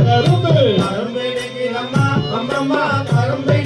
கரும்பு கரும்பு அம்மா அம்மம்மா கரும்பு